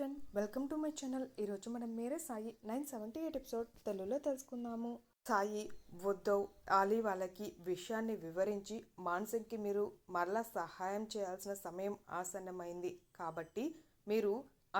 Friend welcome to my channel ఈరోజు మనం Mere Sai nine seventy eight episode తెలుగులో తెలుసుకుందాము. సాయి ఉద్ధవ్ ఆలీ వాళ్ళకి విషయాన్ని వివరించి మాన్సింగ్కి మీరు మరలా సహాయం చేయాల్సిన సమయం ఆసన్నమైంది. కాబట్టి మీరు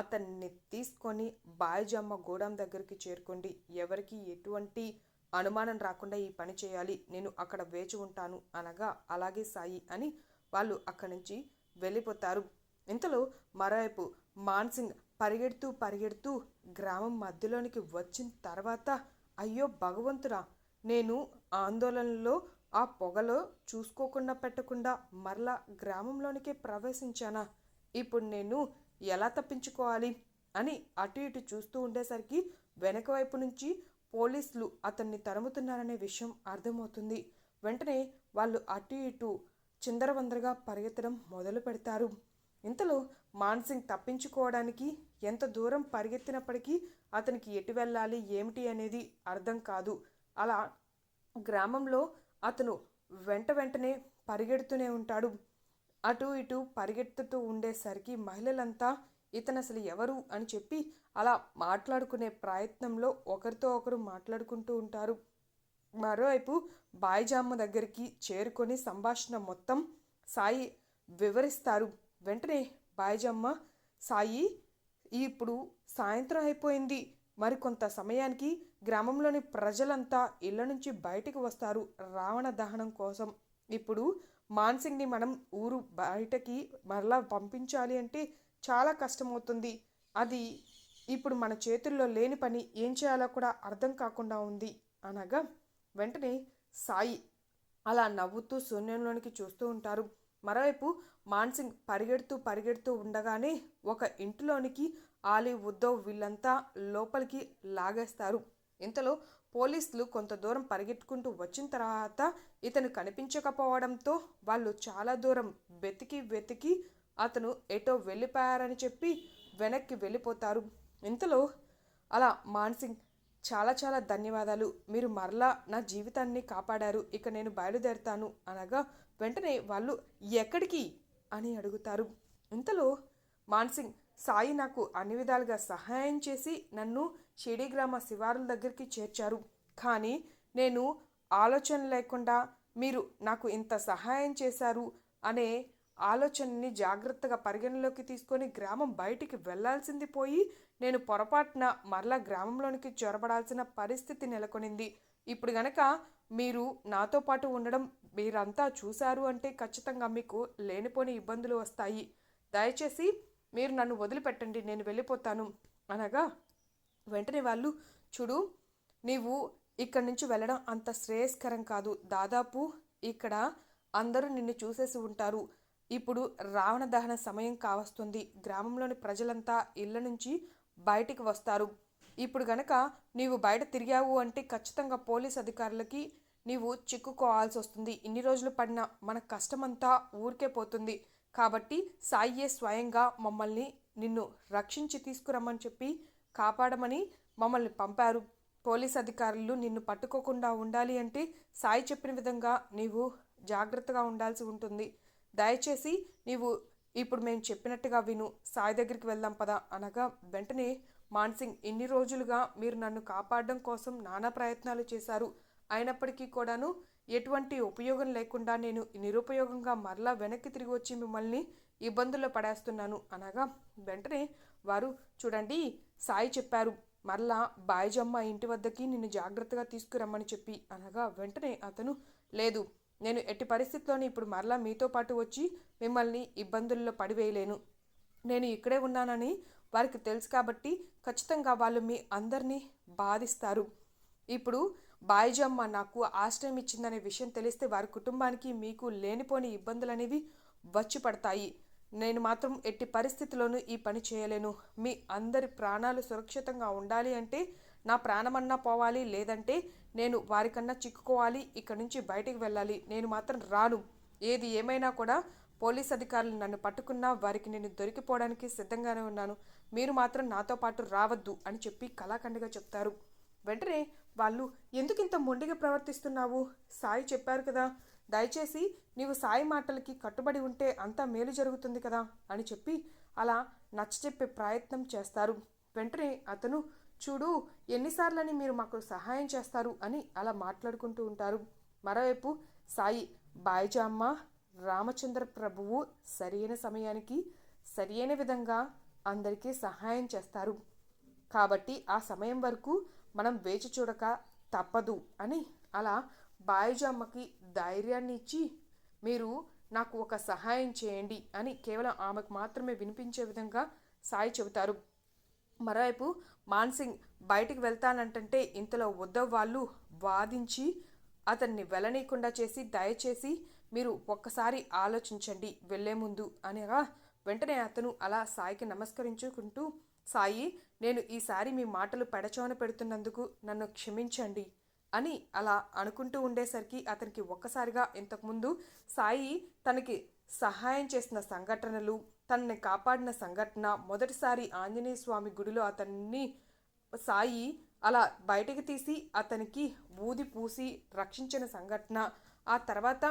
అతన్ని తీసుకొని బాయిజమ్మ గోడం దగ్గరికి చేరుకోండి. ఎవరికి ఎటువంటి అనుమానం రాకుండా ఈ పని చేయాలి. నేను అక్కడ వేచి ఉంటాను అనగా అలాగే సాయి అని వాళ్ళు అక్కడి నుంచి వెళ్ళిపోతారు. ఇంతలో మరోవైపు మాన్సింగ్ పరిగెడుతూ పరిగెడుతూ గ్రామం మధ్యలోనికి వచ్చిన తర్వాత అయ్యో భగవంతురా నేను ఆందోళనలో ఆ పొగలో చూసుకోకుండా పెట్టకుండా మరలా గ్రామంలోనికే ప్రవేశించానా? ఇప్పుడు నేను ఎలా తప్పించుకోవాలి? అని అటు ఇటు చూస్తూ ఉండేసరికి వెనక వైపు నుంచి పోలీసులు అతన్ని తరుముతున్నారనే విషయం అర్థమవుతుంది. వెంటనే వాళ్ళు అటు ఇటు చిందరవందరగా పరిగెత్తడం మొదలు పెడతారు ఇంతలో మాన్సింగ్ తప్పించుకోవడానికి ఎంత దూరం పరిగెత్తినప్పటికీ అతనికి ఎటు వెళ్ళాలి ఏమిటి అనేది అర్థం కాదు. అలా గ్రామంలో అతను వెంట వెంటనే పరిగెడుతూనే ఉంటాడు. అటు ఇటు పరిగెత్తుతూ ఉండేసరికి మహిళలంతా ఇతను అసలు ఎవరు? అని చెప్పి అలా మాట్లాడుకునే ప్రయత్నంలో ఒకరితో ఒకరు మాట్లాడుకుంటూ ఉంటారు. మరోవైపు బాయిజామ్మ దగ్గరికి చేరుకొని సంభాషణ మొత్తం సాయి వివరిస్తారు. వెంటనే బాయిజమ్మ సాయి ఇప్పుడు సాయంత్రం అయిపోయింది. మరి కొంత సమయానికి గ్రామంలోని ప్రజలంతా ఇళ్ళ నుంచి బయటికి వస్తారు రావణ దహనం కోసం. ఇప్పుడు మాన్సింగ్ని మనం ఊరు బయటకి మరలా పంపించాలి అంటే చాలా కష్టమవుతుంది. అది ఇప్పుడు మన చేతుల్లో లేని పని ఏం చేయాలో కూడా అర్థం కాకుండా ఉంది. అనగా వెంటనే సాయి అలా నవ్వుతూ శూన్యంలోనికి చూస్తూ ఉంటారు. మరోవైపు మాన్సింగ్ పరిగెడుతూ పరిగెడుతూ ఉండగానే ఒక ఇంటిలోనికి ఆలీ ఉద్దవ్ వీళ్ళంతా లోపలికి లాగేస్తారు. ఇంతలో పోలీసులు కొంత దూరం పరిగెట్టుకుంటూ వచ్చిన తర్వాత ఇతను కనిపించకపోవడంతో వాళ్ళు చాలా దూరం వెతికి వెతికి అతను ఎటో వెళ్ళిపోయారని చెప్పి వెనక్కి వెళ్ళిపోతారు. ఇంతలో అలా మాన్సింగ్ చాలా చాలా ధన్యవాదాలు. మీరు మరలా నా జీవితాన్ని కాపాడారు. ఇక నేను బయలుదేరుతాను అనగా వెంటనే వాళ్ళు ఎక్కడికి అని అడుగుతారు. ఇంతలో మాన్సింగ్ సాయి నాకు అన్ని విధాలుగా సహాయం చేసి నన్ను షిడీ గ్రామ శివారుల దగ్గరికి చేర్చారు. కానీ నేను ఆలోచన లేకుండా మీరు నాకు ఇంత సహాయం చేశారు అనే ఆలోచనని జాగ్రత్తగా పరిగణలోకి తీసుకొని గ్రామం బయటికి వెళ్ళాల్సింది పోయి నేను పొరపాటున మరలా గ్రామంలోనికి చొరబడాల్సిన పరిస్థితి నెలకొనింది. ఇప్పుడు గనక మీరు నాతో పాటు ఉండడం మీరంతా చూశారు అంటే ఖచ్చితంగా మీకు లేనిపోని ఇబ్బందులు వస్తాయి. దయచేసి మీరు నన్ను వదిలిపెట్టండి నేను వెళ్ళిపోతాను. అనగా వెంటనే వాళ్ళు చూడు నీవు ఇక్కడి నుంచి వెళ్ళడం అంత శ్రేయస్కరం కాదు. దాదాపు ఇక్కడ అందరూ నిన్ను చూసేసి ఉంటారు. ఇప్పుడు రావణ దహన సమయం కావస్తుంది. గ్రామంలోని ప్రజలంతా ఇళ్ళ నుంచి బయటికి వస్తారు. ఇప్పుడు గనక నీవు బయట తిరిగావు అంటే ఖచ్చితంగా పోలీస్ అధికారులకి నీవు చిక్కుకోవాల్సి వస్తుంది. ఇన్ని రోజులు పడిన మన కష్టమంతా ఊరికే పోతుంది. కాబట్టి సాయియే స్వయంగా మమ్మల్ని నిన్ను రక్షించి తీసుకురమ్మని చెప్పి కాపాడమని మమ్మల్ని పంపారు. పోలీస్ అధికారులు నిన్ను పట్టుకోకుండా ఉండాలి అంటే సాయి చెప్పిన విధంగా నీవు జాగ్రత్తగా ఉండాల్సి ఉంటుంది. దయచేసి నీవు ఇప్పుడు మేము చెప్పినట్టుగా విను. సాయి దగ్గరికి వెళ్దాం పదా. అనగా వెంటనే మాన్సింగ్ ఇన్ని రోజులుగా మీరు నన్ను కాపాడడం కోసం నానా ప్రయత్నాలు చేశారు. అయినప్పటికీ కూడాను ఎటువంటి ఉపయోగం లేకుండా నేను నిరుపయోగంగా మరలా వెనక్కి తిరిగి వచ్చి మిమ్మల్ని ఇబ్బందుల్లో పడేస్తున్నాను. అనగా వెంటనే వారు చూడండి సాయి చెప్పారు. మరలా బాయిజమ్మ ఇంటి వద్దకి నిన్ను జాగ్రత్తగా తీసుకురమ్మని చెప్పి. అనగా వెంటనే అతను లేదు నేను ఎట్టి పరిస్థితిలోని ఇప్పుడు మరలా మీతో పాటు వచ్చి మిమ్మల్ని ఇబ్బందుల్లో పడివేయలేను. నేను ఇక్కడే ఉన్నానని వారికి తెలుసు కాబట్టి ఖచ్చితంగా వాళ్ళు మీ అందరినీ బాధిస్తారు. ఇప్పుడు బాయిజమ్మ నాకు ఆశ్రయం ఇచ్చిందనే విషయం తెలిస్తే వారి కుటుంబానికి మీకు లేనిపోని ఇబ్బందులు అనేవి వచ్చి పడతాయి. నేను మాత్రం ఎట్టి పరిస్థితిలోనూ ఈ పని చేయలేను. మీ అందరి ప్రాణాలు సురక్షితంగా ఉండాలి అంటే నా ప్రాణమన్నా పోవాలి లేదంటే నేను వారికన్నా చిక్కుకోవాలి ఇక్కడ నుంచి బయటికి వెళ్ళాలి. నేను మాత్రం రాను. ఏది ఏమైనా కూడా పోలీస్ అధికారులు నన్ను పట్టుకున్నా వారికి నేను దొరికిపోవడానికి సిద్ధంగానే ఉన్నాను. మీరు మాత్రం నాతో పాటు రావద్దు అని చెప్పి కళాఖండగా చెప్తారు. వెంటనే వాళ్ళు ఎందుకు ఇంత మొండిగా ప్రవర్తిస్తున్నావు? సాయి చెప్పారు కదా. దయచేసి నీవు సాయి మాటలకి కట్టుబడి ఉంటే అంతా మేలు జరుగుతుంది కదా అని చెప్పి అలా నచ్చచెప్పే ప్రయత్నం చేస్తారు. వెంటనే అతను చూడు ఎన్నిసార్లని మీరు మాకు సహాయం చేస్తారు అని అలా మాట్లాడుకుంటూ ఉంటారు. మరోవైపు సాయి బాయిజామ్మ రామచంద్ర ప్రభువు సరైన సమయానికి సరైన విధంగా అందరికీ సహాయం చేస్తారు. కాబట్టి ఆ సమయం వరకు మనం వేచి చూడక తప్పదు అని అలా బాయిజామ్మకి ధైర్యాన్ని ఇచ్చి మీరు నాకు ఒక సహాయం చేయండి అని కేవలం ఆమెకు మాత్రమే వినిపించే విధంగా సాయి చెబుతారు. మరోవైపు మాన్సింగ్ బయటికి వెళ్తానంటే ఇంతలో ఉద్దవ్ వాళ్ళు వాదించి అతన్ని వెళ్ళనీయకుండా చేసి దయచేసి మీరు ఒక్కసారి ఆలోచించండి వెళ్ళే ముందు అనగా వెంటనే అతను అలా సాయికి నమస్కరించుకుంటూ సాయి నేను ఈసారి మీ మాటలు పెడచోన పెడుతున్నందుకు నన్ను క్షమించండి అని అలా అనుకుంటూ ఉండేసరికి అతనికి ఒక్కసారిగా ఇంతకుముందు సాయి తనకి సహాయం చేసిన సంఘటనలు తనని కాపాడిన సంఘటన. మొదటిసారి ఆంజనేయ స్వామి గుడిలో అతన్ని సాయి అలా బయటికి తీసి అతనికి ఊది పూసి రక్షించిన సంఘటన. ఆ తర్వాత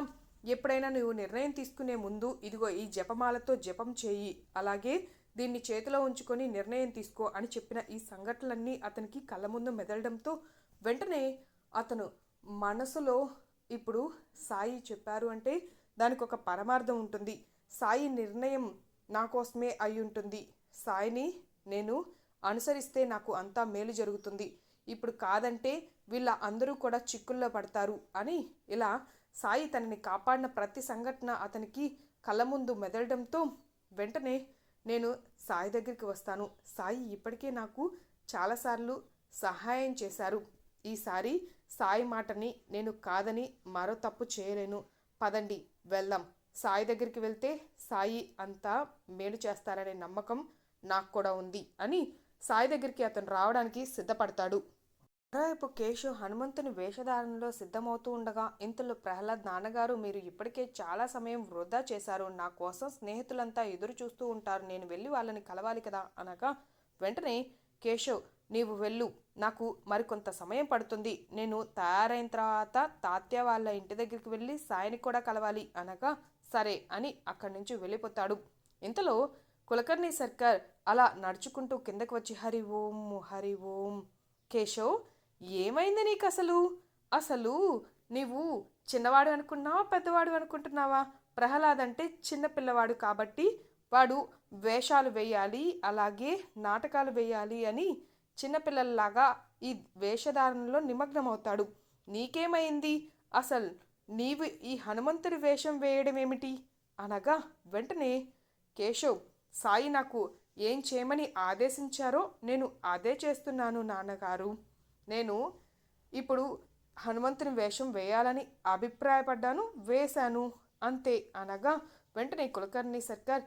ఎప్పుడైనా నువ్వు నిర్ణయం తీసుకునే ముందు ఇదిగో ఈ జపమాలతో జపం చేయి. అలాగే దీన్ని చేతిలో ఉంచుకొని నిర్ణయం తీసుకో అని చెప్పిన ఈ సంఘటనలన్నీ అతనికి కళ్ళ ముందు మెదలడంతో వెంటనే అతను మనసులో ఇప్పుడు సాయి చెప్పారు అంటే దానికి ఒక పరమార్థం ఉంటుంది. సాయి నిర్ణయం నా కోసమే అయి ఉంటుంది సాయిని నేను అనుసరిస్తే నాకు అంతా మేలు జరుగుతుంది. ఇప్పుడు కాదంటే వీళ్ళ అందరూ కూడా చిక్కుల్లో పడతారు అని ఇలా సాయి తనని కాపాడిన ప్రతి సంఘటన అతనికి కళ్ళ ముందు మెదలడంతో వెంటనే నేను సాయి దగ్గరికి వస్తాను. సాయి ఇప్పటికే నాకు చాలాసార్లు సహాయం చేశారు. ఈసారి సాయి మాటని నేను కాదని మరో తప్పు చేయలేను. పదండి వెళ్దాం. సాయి దగ్గరికి వెళ్తే సాయి అంతా మేలు చేస్తారనే నమ్మకం నాకు కూడా ఉంది అని సాయి దగ్గరికి అతను రావడానికి సిద్ధపడతాడు. మరోవైపు కేశు హనుమంతుని వేషధారణలో సిద్ధమవుతూ ఉండగా ఇంతలో ప్రహ్లాద్ నాన్నగారు మీరు ఇప్పటికే చాలా సమయం వృధా చేశారు. నా కోసం స్నేహితులంతా ఎదురు చూస్తూ ఉంటారు. నేను వెళ్ళి వాళ్ళని కలవాలి కదా అనగా వెంటనే కేశవ్ నీవు వెళ్ళు. నాకు మరికొంత సమయం పడుతుంది. నేను తయారైన తర్వాత తాత్య వాళ్ళ ఇంటి దగ్గరికి వెళ్ళి సాయిని కూడా కలవాలి అనగా సరే అని అక్కడి నుంచి వెళ్ళిపోతాడు. ఇంతలో కులకర్ణి సర్కార్ అలా నడుచుకుంటూ కిందకు వచ్చి హరి ఓం హరి ఓం కేశవ్ ఏమైంది నీకు అసలు? అసలు నీవు చిన్నవాడు అనుకున్నావా పెద్దవాడు అనుకుంటున్నావా? ప్రహ్లాద్ అంటే చిన్న పిల్లవాడు కాబట్టి వాడు వేషాలు వేయాలి అలాగే నాటకాలు వేయాలి అని చిన్నపిల్లల్లాగా ఈ వేషధారణలో నిమగ్నమవుతాడు. నీకేమైంది? అసలు నీవు ఈ హనుమంతుడి వేషం వేయడం ఏమిటి అనగా వెంటనే కేశవ్ సాయి నాకు ఏం చేయమని ఆదేశించారో నేను అదే చేస్తున్నాను నాన్నగారు. నేను ఇప్పుడు హనుమంతుని వేషం వేయాలని అభిప్రాయపడ్డాను వేశాను. అంతే అనగా వెంటనే కులకర్ణి సర్కార్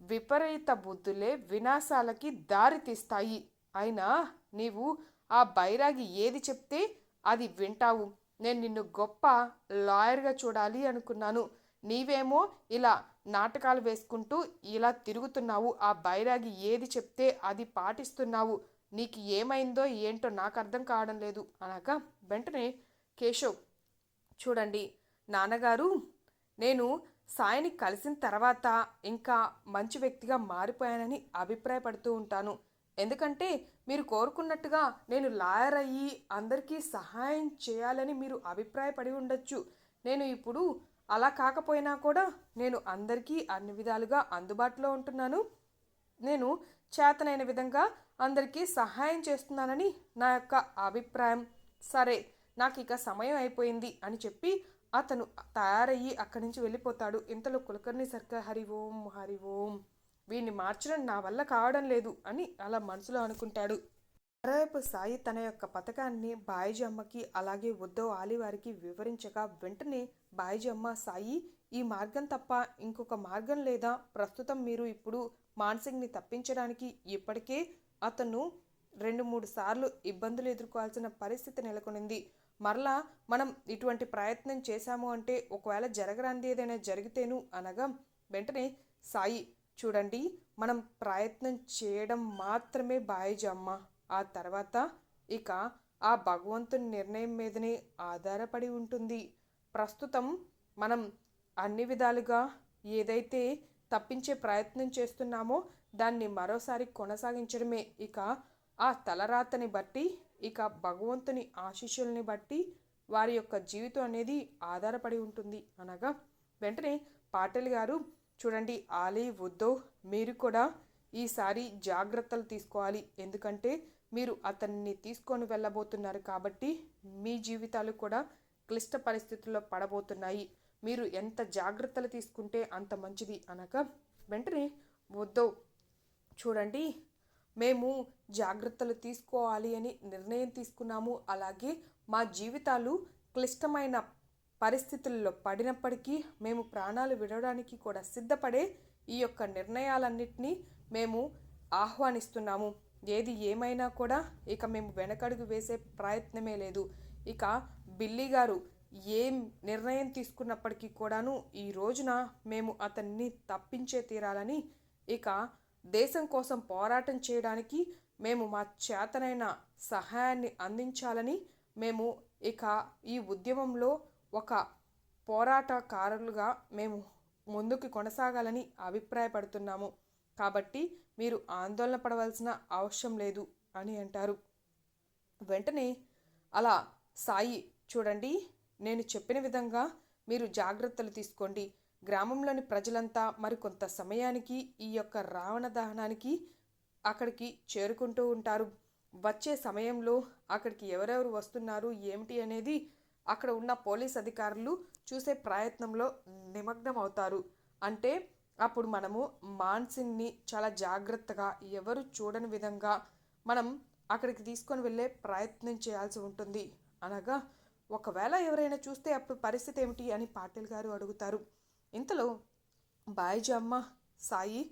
విపరీత బుద్ధులే వినాశాలకి దారి తీస్తాయి. అయినా నీవు ఆ బైరాగి ఏది చెప్తే అది వింటావు. నేను నిన్ను గొప్ప లాయర్గా చూడాలి అనుకున్నాను. నీవేమో ఇలా నాటకాలు వేసుకుంటూ ఇలా తిరుగుతున్నావు. ఆ బైరాగి ఏది చెప్తే అది పాటిస్తున్నావు. నీకు ఏమైందో ఏంటో నాకు అర్థం కావడం లేదు. అనగా వెంటనే కేశవ్ చూడండి నాన్నగారు నేను సాయిని కలిసిన తర్వాత ఇంకా మంచి వ్యక్తిగా మారిపోయానని అభిప్రాయపడుతూ ఉంటాను. ఎందుకంటే మీరు కోరుకున్నట్టుగా నేను లాయర్ అయ్యి అందరికీ సహాయం చేయాలని మీరు అభిప్రాయపడి ఉండొచ్చు. నేను ఇప్పుడు అలా కాకపోయినా కూడా నేను అందరికీ అన్ని విధాలుగా అందుబాటులో ఉంటున్నాను. నేను చేతనైన విధంగా అందరికీ సహాయం చేస్తున్నానని నా యొక్క అభిప్రాయం. సరే నాకు ఇక సమయం అయిపోయింది అని చెప్పి అతను తయారయ్యి అక్కడి నుంచి వెళ్ళిపోతాడు. ఇంతలో కులకర్ణి సర్కార్ హరి ఓం హరి ఓం. వీడిని మార్చడం నా వల్ల కావడం లేదు అని అలా మనసులో అనుకుంటాడు. మరోవైపు సాయి తన యొక్క పథకాన్ని బాయిజీ అమ్మకి అలాగే ఉద్దవ్ ఆలివారికి వివరించగా వెంటనే బాయిజీ అమ్మ సాయి ఈ మార్గం తప్ప ఇంకొక మార్గం లేదా? ప్రస్తుతం మీరు ఇప్పుడు మాన్సింగ్ని తప్పించడానికి ఇప్పటికే అతను రెండు మూడు సార్లు ఇబ్బందులు ఎదుర్కోవాల్సిన పరిస్థితి నెలకొనింది. మరలా మనం ఇటువంటి ప్రయత్నం చేశాము అంటే ఒకవేళ జరగరాంది ఏదైనా జరిగితేను అనగా వెంటనే సాయి చూడండి మనం ప్రయత్నం చేయడం మాత్రమే బాయిజమ్మ. ఆ తర్వాత ఇక ఆ భగవంతుని నిర్ణయం మీదనే ఆధారపడి ఉంటుంది. ప్రస్తుతం మనం అన్ని విధాలుగా ఏదైతే తప్పించే ప్రయత్నం చేస్తున్నామో దాన్ని మరోసారి కొనసాగించడమే. ఇక ఆ తలరాతని బట్టి ఇక భగవంతుని ఆశీస్సుల్ని బట్టి వారి యొక్క జీవితం అనేది ఆధారపడి ఉంటుంది. అనగా వెంటనే పాటిల్ గారు చూడండి ఆలీ ఉద్దవ్ మీరు కూడా ఈసారి జాగ్రత్తలు తీసుకోవాలి. ఎందుకంటే మీరు అతన్ని తీసుకొని వెళ్ళబోతున్నారు కాబట్టి మీ జీవితాలు కూడా క్లిష్ట పరిస్థితుల్లో పడబోతున్నాయి. మీరు ఎంత జాగ్రత్తలు తీసుకుంటే అంత మంచిది అనగా వెంటనే ఉద్దవ్ చూడండి మేము జాగ్రత్తలు తీసుకోవాలి అని నిర్ణయం తీసుకున్నాము. అలాగే మా జీవితాలు క్లిష్టమైన పరిస్థితుల్లో పడినప్పటికీ మేము ప్రాణాలు విడవడానికి కూడా సిద్ధపడే ఈ యొక్క నిర్ణయాలన్నింటినీ మేము ఆహ్వానిస్తున్నాము. ఏది ఏమైనా కూడా ఇక మేము వెనకడుగు వేసే ప్రయత్నమే లేదు. ఇక బిల్లీ గారు ఏం నిర్ణయం తీసుకున్నప్పటికీ కూడాను ఈ రోజున మేము అతన్ని తప్పించే తీరాలని ఇక దేశం కోసం పోరాటం చేయడానికి మేము మా చేతనైన సహాయాన్ని అందించాలని మేము ఇక ఈ ఉద్యమంలో ఒక పోరాటకారులుగా మేము ముందుకు కొనసాగాలని అభిప్రాయపడుతున్నాము. కాబట్టి మీరు ఆందోళన పడవలసిన అవసరం లేదు అని అంటారు. వెంటనే అలా సాయి చూడండి నేను చెప్పిన విధంగా మీరు జాగ్రత్తలు తీసుకోండి. గ్రామంలోని ప్రజలంతా మరికొంత సమయానికి ఈ యొక్క రావణ దహనానికి అక్కడికి చేరుకుంటూ ఉంటారు. వచ్చే సమయంలో అక్కడికి ఎవరెవరు వస్తున్నారు ఏమిటి అనేది అక్కడ ఉన్న పోలీస్ అధికారులు చూసే ప్రయత్నంలో నిమగ్నం అవుతారు అంటే అప్పుడు మనము మాన్సింగ్ని చాలా జాగ్రత్తగా ఎవరు చూడని విధంగా మనం అక్కడికి తీసుకొని వెళ్ళే ప్రయత్నం చేయాల్సి ఉంటుంది. అనగా ఒకవేళ ఎవరైనా చూస్తే అప్పుడు పరిస్థితి ఏమిటి అని పాటిల్ గారు అడుగుతారు. ఇంతలో బాయిజమ్మ సాయి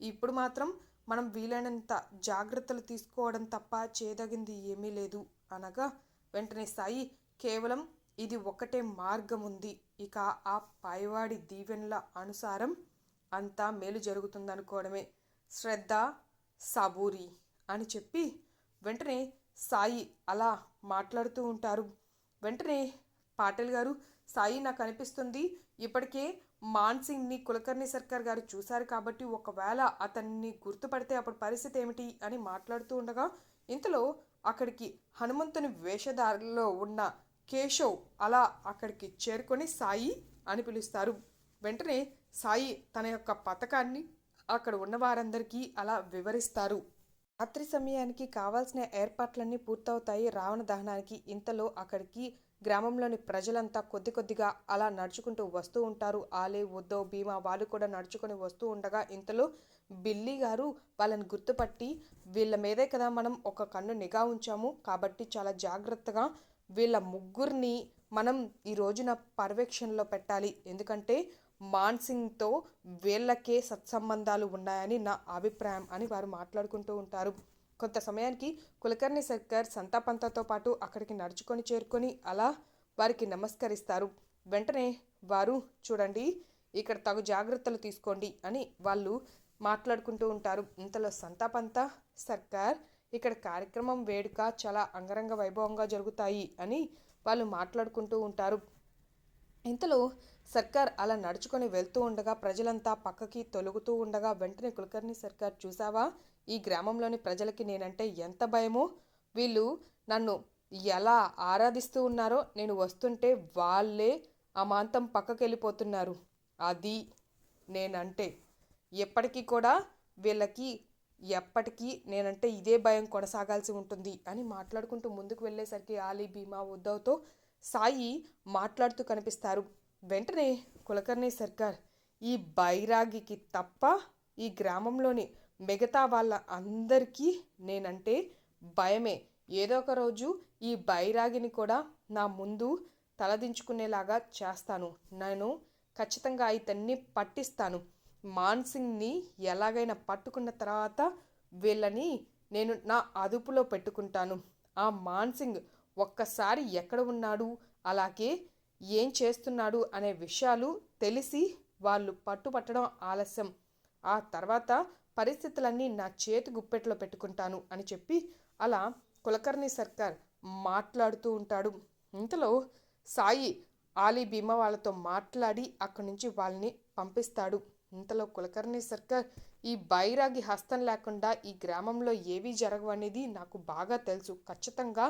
ఇప్పుడు మాత్రం మనం వీలైనంత జాగ్రత్తలు తీసుకోవడం తప్ప చేయదగింది ఏమీ లేదు. అనగా వెంటనే సాయి కేవలం ఇది ఒకటే మార్గం ఉంది ఇక ఆ పైవాడి దీవెనల అనుసారం అంతా మేలు జరుగుతుందనుకోవడమే. శ్రద్ధ సబూరి అని చెప్పి వెంటనే సాయి అలా మాట్లాడుతూ ఉంటారు. వెంటనే పాటిల్ గారు సాయి నాకు అనిపిస్తుంది ఇప్పటికే మాన్సింగ్ని కులకర్ణి సర్కార్ గారు చూశారు కాబట్టి ఒకవేళ అతన్ని గుర్తుపడితే అప్పుడు పరిస్థితి ఏమిటి? అని మాట్లాడుతూ ఉండగా ఇంతలో అక్కడికి హనుమంతుని వేషధారిలో ఉన్న కేశవ్ అలా అక్కడికి చేరుకొని సాయి అని పిలుస్తారు. వెంటనే సాయి తన యొక్క పథకాన్ని అక్కడ ఉన్న వారందరికీ అలా వివరిస్తారు. రాత్రి సమయానికి కావాల్సిన ఏర్పాట్లన్నీ పూర్తవుతాయి. రావణ దహనానికి ఇంతలో అక్కడికి గ్రామంలోని ప్రజలంతా కొద్ది కొద్దిగా అలా నడుచుకుంటూ వస్తూ ఉంటారు. ఆలే ఉద్దవ్ భీమా వాళ్ళు కూడా నడుచుకొని వస్తూ ఉండగా ఇంతలో బిల్లీ గారు వాళ్ళని గుర్తుపట్టి వీళ్ళ మీదే కదా మనం ఒక కన్ను నిఘా ఉంచాము. కాబట్టి చాలా జాగ్రత్తగా వీళ్ళ ముగ్గురిని మనం ఈ రోజున పర్యవేక్షణలో పెట్టాలి. ఎందుకంటే మాన్సింగ్తో వీళ్ళకే సత్సంబంధాలు ఉన్నాయని నా అభిప్రాయం అని వారు మాట్లాడుకుంటూ ఉంటారు. కొంత సమయానికి కులకర్ణి సర్కార్ సంతాపంతతో పాటు అక్కడికి నడుచుకొని చేరుకొని అలా వారికి నమస్కరిస్తారు. వెంటనే వారు చూడండి ఇక్కడ తగు జాగ్రత్తలు తీసుకోండి అని వాళ్ళు మాట్లాడుకుంటూ ఉంటారు. ఇంతలో సంతాపంత సర్కార్ ఇక్కడ కార్యక్రమం వేడుక చాలా అంగరంగ వైభవంగా జరుగుతాయి అని వాళ్ళు మాట్లాడుకుంటూ ఉంటారు. ఇంతలో సర్కార్ అలా నడుచుకొని వెళ్తూ ఉండగా ప్రజలంతా పక్కకి తొలుగుతూ ఉండగా వెంటనే కులకర్ణి సర్కార్ చూసావా ఈ గ్రామంలోని ప్రజలకి నేనంటే ఎంత భయమో? వీళ్ళు నన్ను ఎలా ఆరాధిస్తూ ఉన్నారో నేను వస్తుంటే వాళ్ళే అమాంతం పక్కకి వెళ్ళిపోతున్నారు అది నేనంటే. ఎప్పటికీ కూడా వీళ్ళకి ఎప్పటికీ నేనంటే ఇదే భయం కొనసాగాల్సి ఉంటుంది అని మాట్లాడుకుంటూ ముందుకు వెళ్ళేసరికి ఆలీ భీమా ఉద్దవ్తో సాయి మాట్లాడుతూ కనిపిస్తారు. వెంటనే కులకర్ణి సర్కార్ ఈ బైరాగికి తప్ప ఈ గ్రామంలోని మిగతా వాళ్ళ అందరికీ నేనంటే భయమే. ఏదో ఒక రోజు ఈ బైరాగిని కూడా నా ముందు తలదించుకునేలాగా చేస్తాను. నేను ఖచ్చితంగా ఇతన్ని పట్టిస్తాను. మాన్సింగ్ని ఎలాగైనా పట్టుకున్న తర్వాత వీళ్ళని నేను నా అదుపులో పెట్టుకుంటాను. ఆ మాన్సింగ్ ఒక్కసారి ఎక్కడ ఉన్నాడు? అలాగే ఏం చేస్తున్నాడు? అనే విషయాలు తెలిసి వాళ్ళు పట్టుపట్టడం ఆలస్యం. ఆ తర్వాత పరిస్థితులన్నీ నా చేతి గుప్పెట్లో పెట్టుకుంటాను అని చెప్పి అలా కులకర్ణి సర్కార్ మాట్లాడుతూ ఉంటాడు. ఇంతలో సాయి ఆలీ భీమా వాళ్ళతో మాట్లాడి అక్కడి నుంచి వాళ్ళని పంపిస్తాడు. ఇంతలో కులకర్ణి సర్కార్ ఈ బైరాగి హస్తం లేకుండా ఈ గ్రామంలో ఏవీ జరగవు అనేది నాకు బాగా తెలుసు. ఖచ్చితంగా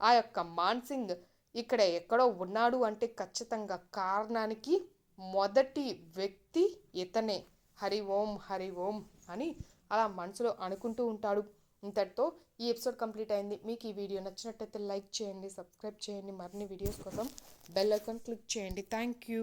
ఆ యొక్క మాన్సింగ్ ఇక్కడ ఎక్కడో ఉన్నాడు అంటే ఖచ్చితంగా కారణానికి మొదటి వ్యక్తి ఇతనే. హరి ఓం హరి ఓం అని అలా మనసులో అనుకుంటూ ఉంటాడు. ఇంతటితో ఈ ఎపిసోడ్ కంప్లీట్ అయింది. మీకు ఈ వీడియో నచ్చినట్టయితే లైక్ చేయండి సబ్స్క్రైబ్ చేయండి. మరిన్ని వీడియోస్ కోసం బెల్ ఐకాన్ క్లిక్ చేయండి. Thank you.